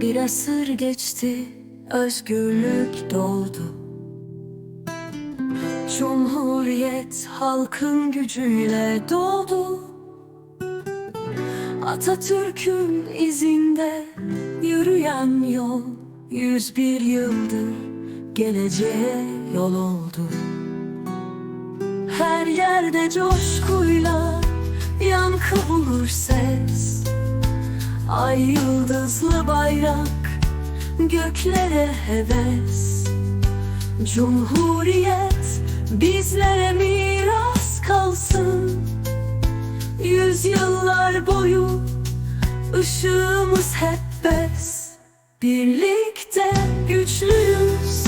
Bir asır geçti, özgürlük doğdu Cumhuriyet halkın gücüyle doğdu Atatürk'ün izinde yürüyen yol Yüz bir yıldır geleceğe yol oldu. Her yerde coşkuyla yankı bulur ses Ay yıldızlı bayrak göklere heves. Cumhuriyet bizlere miras kalsın. Yüzyıllar boyu ışığımız hep bes Birlikte güçlüyüz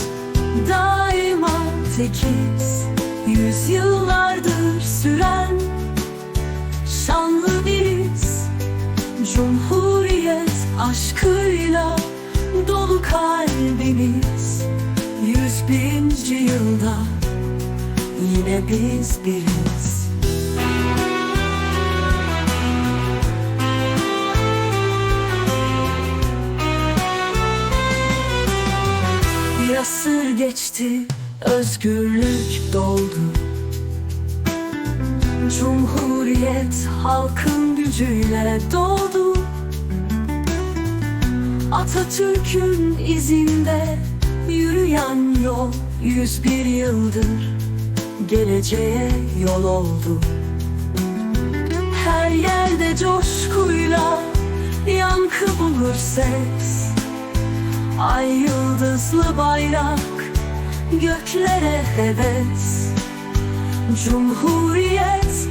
daima tekiz. Yüzyıllardır süren aşkıyla dolu kalbimiz. Yüz binci yılda yine biz biriz. Bir asır geçti, özgürlük doldu. Cumhuriyet halkın gücüyle doğdu Atatürk'ün izinde yürüyen yol Yüz bir yıldır geleceğe yol oldu. Her yerde coşkuyla yankı bulur ses. Ay yıldızlı bayrak göklere heves. Cumhuriyet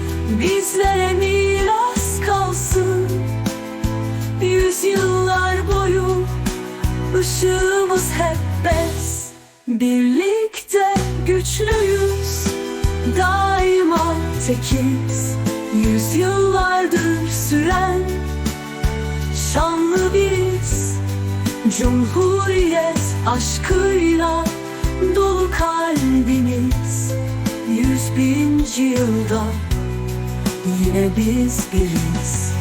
hep bes Birlikte güçlüyüz daima tekiz. Yüzyıllardır süren şanlı biriz Cumhuriyet aşkıyla dolu kalbimiz. Yüz binci yılda yine biz biriz